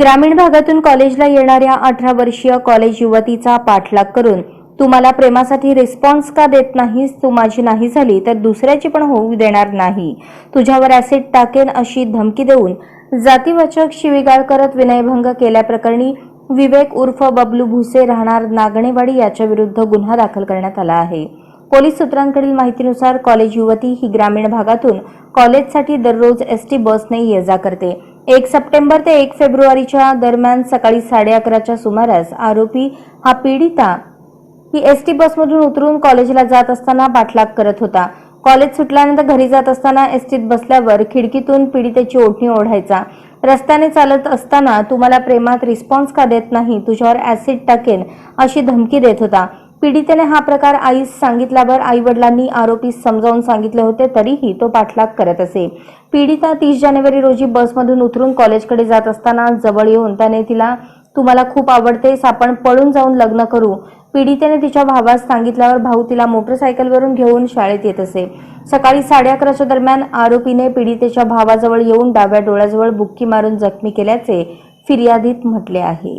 ग्रामीण भागातून कॉलेजला येणाऱ्या अठरा वर्षीय कॉलेज युवतीचा पाठलाग करून तुम्हाला प्रेमासाठी रिस्पॉन्स का देत नाहीस? तू माझी नाही झाली तर दुसऱ्याची पण होऊ देणार नाही. तुझ्यावर ऍसिड टाकेन अशी धमकी देऊन जातीवाचक शिवीगाळ करत विनयभंग केल्याप्रकरणी विवेक उर्फ बबलू भुसे राहणार नागणेवाडी याच्या विरुद्ध गुन्हा दाखल करण्यात आला आहे. पोलीस सूत्रांकडील माहितीनुसार कॉलेज युवती ही ग्रामीण भागातून कॉलेजसाठी दररोज एस टी बसने ये जा करते. एक सप्टेंबर ते एक फेब्रुवारीच्या दरम्यान सकाळी साडे अकराच्या सुमारास आरोपी हा पीडिता ही एस टी बसमधून उतरून कॉलेजला जात असताना पाठलाग करत होता. कॉलेज सुटल्यानंतर घरी जात असताना एसटीत बसल्यावर खिडकीतून पीडितेची ओढणी ओढायचा. रस्त्याने चालत असताना तुम्हाला प्रेमात रिस्पॉन्स का देत नाही? तुझ्यावर ऍसिड टाकेन अशी धमकी देत होता. पीडितेने हा प्रकार आईस सांगितल्यावर आई वडिलांनी आरोपी समजावून सांगितले होते तरीही तो पाठलाग करत असे. पीडिता तीस जानेवारी रोजी बसमधून उतरून कॉलेजकडे जात असताना जवळ येऊन त्याने तिला तुम्हाला खूप आवडतेस आपण पळून जाऊन लग्न करू. पीडितेने तिच्या भावास सांगितल्यावर भाऊ तिला मोटरसायकलवरून घेऊन शाळेत येत असे. सकाळी साडे अकराच्या दरम्यान आरोपीने पीडितेच्या भावाजवळ येऊन डाव्या डोळ्याजवळ बुक्की मारून जखमी केल्याचे फिर्यादीत म्हटले आहे.